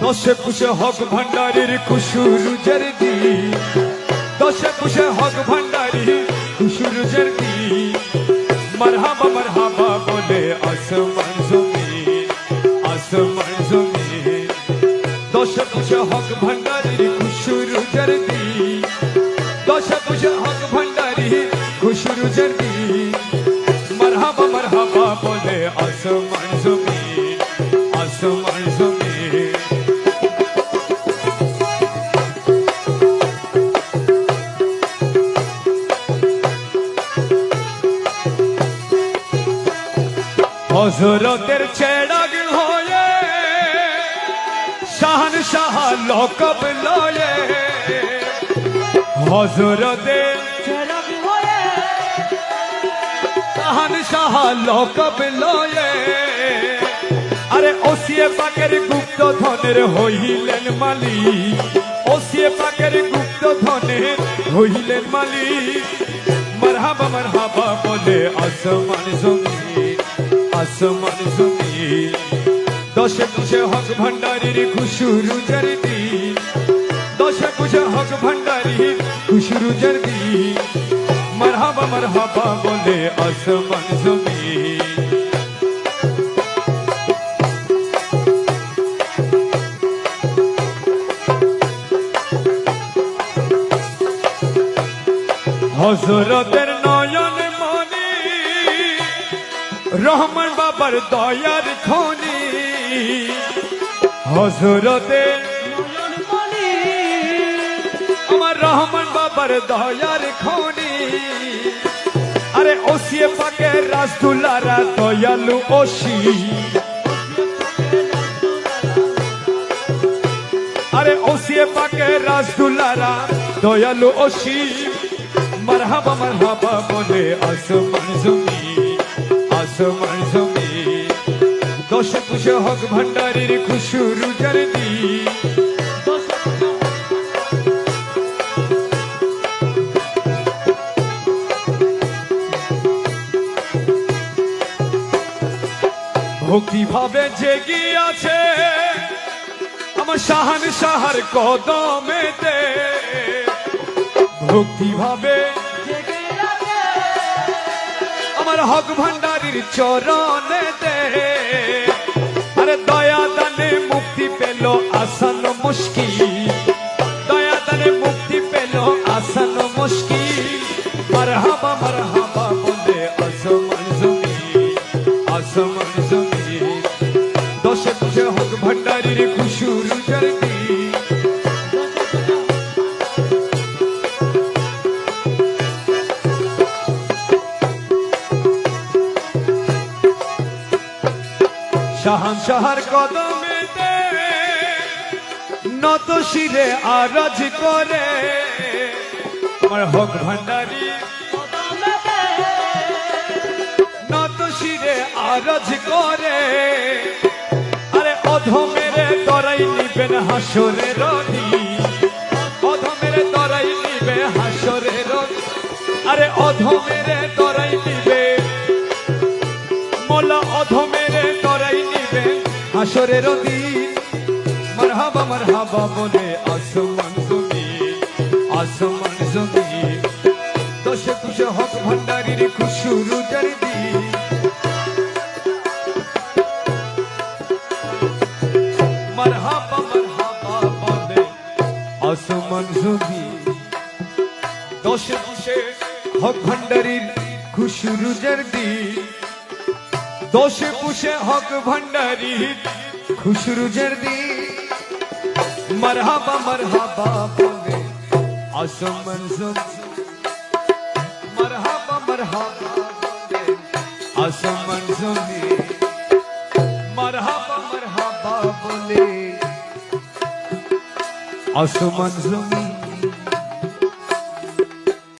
দশে পুষে হক ভান্ডারির কুসুরুজের দি দশে পুষে হক ভান্ডারি কুসুরুজের দি মারহাবা মারহাবা বলে আসমান জমিন আসমান জমিন। দশে পুষে হক ভান্ডারির কুসুরুজের দি দশে পুষে হক ভান্ডারি কুসুরুজের দি মারহাবা মারহাবা বলে আসমান জমিন। হজরতের চেড়াগ হয়ে শাহান শাহ লকব লয়ে হজরতের শাহান শাহ লকব লয়ে। আরে ওসিয়ে পাকের গুপ্ত ধনের হইলেন মালিক, ওসিয়ে পাকের গুপ্ত ধনের হইলেন মালিক। মারহাবা মারহাবা বলে আসমান জমিন আসমান জমিন দশে পুষে হক ভান্ডারির খুশুরু জরদি দশে পুষে হক ভান্ডারির খুশুরু জরদি মারহাবা মারহাবা বলে আসমান জমিন হজরতের রহমান বাবার দয়ার খনি। মনি আমার রহমান বাবার দয়ার খনি। আরে ওসিয়ে পাকে রাসদুলারা দয়ালু ওসি। আরে ওসিয়ে পাকে রাসদুলারা দয়ালু ওসি। মারহাবা মারহাবা বলে আসমান জমি আসমান জমি দশে পুষে হক ভান্ডারির আছে আমার শাহান শাহার কদমেতে। ভক্তি ভাবে আমার হক ভান্ডারির চরণেতে আরে দয়া দানে মুক্তি পেল আসান মুশকিল। দয়া দানে মুক্তি পেল আসান মুশকিল। মারহাবা মারহাবা বলে আসমান জমি আসমান জমি দশে পুষে হক ভান্ডারির শাহান শাহার কদমেতে নত শিরে আরাজ করে। আমার হক ভান্ডারি নত শিরে আরাজ করে। আরে অধমেরে তরাই নিবেন হাসরে রনি। অধমেরে তরাই নিবে হাসরে রনি। আরে অধমেরে তরাই হাসরের দিন মারহাবা মারহাবা বলে আসমান জমি আসমান জমি। দশে কুশে হক ভান্ডারির খুশুরু জরদি মারহাবা মারহাবা বলে আসমান জমি। দশে কুশে হক ভান্ডারির খুশুরু জরদি দোষে পুষে হক ভান্ডারি খুশরু জর্দি মরহাবা মরহাবা বলে আসমান জমি মরহাবা মরহাবা বলে আসমান জমি মরহাবা মরহাবা বলে আসমান জমি